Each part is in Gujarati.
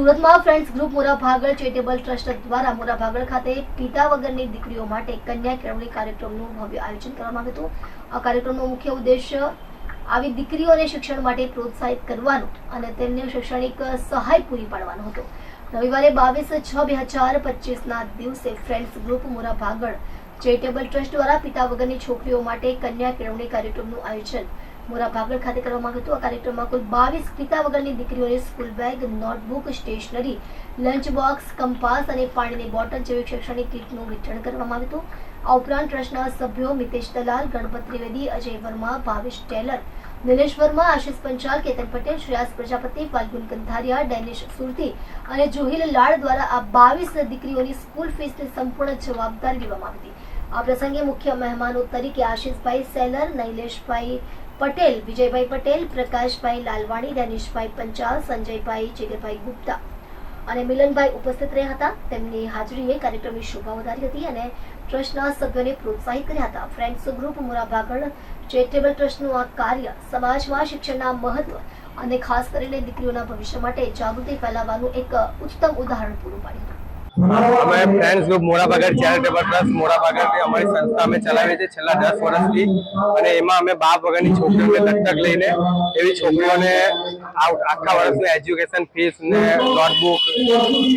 સુરતમાં friends group Morabhagal charitable trust દ્વારા મોરાભાગળ ખાતે પિતા વગરની દીકરીઓ માટે કન્યા કેળવણી કાર્યક્રમનું ભવ્ય આયોજન કરવામાં આવ્યું હતું. આ કાર્યક્રમનો મુખ્ય ઉદ્દેશ આવી દીકરીઓને શિક્ષણ માટે પ્રોત્સાહિત કરવાનો અને તેમને શૈક્ષણિક સહાય પૂરી પાડવાનો હતો. રવિવારે બાવીસ છ બે હજાર પચીસના દિવસે friends group Morabhagal charitable trust દ્વારા પિતા વગરની છોકરીઓ માટે કન્યા કેળવણી કાર્યક્રમનું આયોજન મોરા ભાગળ ખાતે કરવામાં આવ્યું આ કાર્યક્રમમાં કુલ બાવીસ પિતા વગરની દીકરીઓને school bag, notebook, stationery, lunch box, compass અને પાણીની બોટલ જેવી શૈક્ષણિક કીટનું વિતરણ કરવામાં આવ્યું આ ઉપરાંત ટ્રસ્ટના સભ્યો મિતેશ દલાલ, ગણપત ત્રિવેદી અજય વર્મા, ભાવેશ ટેલર, નિલેશ વર્મા, આશિષ પંચાલ, કેતન પટેલ, શ્રેયાસ પ્રજાપતિ, ફાલ્ગુન કંથારિયા, ડેનિશ સુરતી અને જોહિલ લાડ દ્વારા આ બાવીસ દીકરીઓની સ્કૂલ ફીસની સંપૂર્ણ જવાબદારી લેવામાં આવી હતી. આ પ્રસંગે મુખ્ય મહેમાનો તરીકે આશિષભાઈ સેલર, નૈલેશભાઈ પટેલ, વિજયભાઈ પટેલ, પ્રકાશભાઈ લાલવાણી ડેનિશભાઈ પંચાલ, સંજયભાઈ જીગરભાઈ ગુપ્તા અને મિલનભાઈ ઉપસ્થિત રહ્યા હતા. તેમની હાજરીએ કાર્યક્રમની શોભા વધારી હતી અને ટ્રસ્ટના સભ્યોને પ્રોત્સાહિત કર્યા હતા. ફ્રેન્ડ્સ ગ્રુપ મોરાભાગળ ચેરિટેબલ ટ્રસ્ટનું આ કાર્ય સમાજમાં શિક્ષણના મહત્વ અને ખાસ કરીને દીકરીઓના ભવિષ્ય માટે જાગૃતિ ફેલાવવાનું એક ઉત્તમ ઉદાહરણ પૂરું પાડ્યું અમે friends group Morabhagar charitable trust મોરાભાગરની અમારી સંસ્થા અમે ચલાવીએ છીએ છેલ્લા દસ વર્ષથી. અને એમાં અમે બાપ વગરની છોકરીઓને દત્તક લઈને એવી છોકરીઓને આખા વર્ષનું એજ્યુકેશન ફીસ ને નોટબુક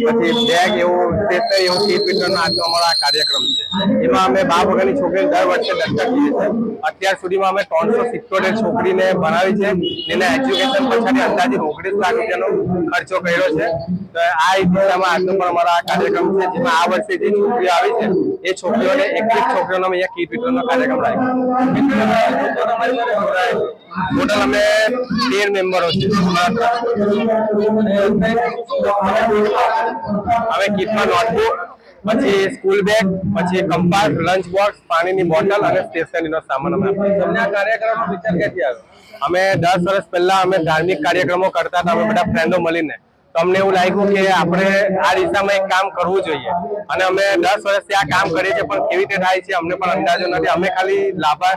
પછી બેગ એવું સ્ટેશનરી એવું કીટ વિતરણ આજનો અમારો આ કાર્યક્રમ છે. એમાં અમે બા વગરની છોકરીને દર વર્ષે દત્તક લઈએ છીએ. અત્યાર સુધીમાં અમે ત્રણસો સિત્તોતેર છોકરીને ભણાવી છે. એના એજ્યુકેશન પછાડી અંદાજે ઓગણીસ લાખ રૂપિયાનો ખર્ચો કર્યો છે. તો આ દિશામાં આજનો પણ અમારો આ કાર્યક્રમ છે જેમાં આ વર્ષે જે છોકરીઓ આવી છે એ છોકરીઓને એકવીસ છોકરીઓનો અમે અહીંયા કીટ વિતરણનો કાર્યક્રમ રાખ્યો. ટોટલ અમે તેર મેમ્બરો છે હવે કીટમાં નોટબુક પછી સ્કૂલ બેગ પછી કંપાસ લંચ બોક્સ પાણીની બોટલ અને સ્ટેશનરીનો સામાન અમે તમને આ કાર્યક્રમનો વિચાર ક્યાંથી આવ્યો? અમે દસ વર્ષ પહેલા અમે ધાર્મિક કાર્યક્રમો કરતા હતા અમે બધા ફ્રેન્ડો મળીને. તો અમને એવું લાગ્યું કે આપણે આ દિશામાં એક કામ કરવું જોઈએ. અને અમે દસ વર્ષથી આ કામ કરીએ છીએ પણ કેવી રીતે થાય છે અમને પણ અંદાજો નથી. અમે ખાલી લાભા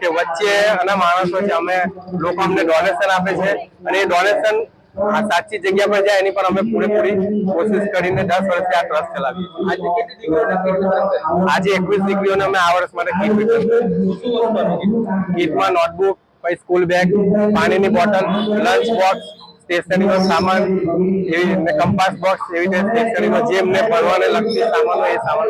કે વચ્ચે અને માણસો છે. અમે લોકો અમને ડોનેશન આપે છે. અને એ ડોનેશન આ સાચી જગ્યા પર જાય એની પર અમે પૂરેપૂરી કોશિશ કરીને દસ વર્ષથી આ ટ્રસ્ટ ચલાવીએ? આજે એકવીસ દીકરીઓને અમે આ વર્ષ માટે કીટ વિતરણ કીટમાં નોટબુક પછી સ્કૂલ બેગ પાણીની બોટલ લંચ બોક્સ સ્ટેશનરીનો સામાન એવી રીતે કંપાસ બોક્સ એવી રીતે સ્ટેશનરીનો જે એમને ભણવાને લગતી સામાનો એ સામાન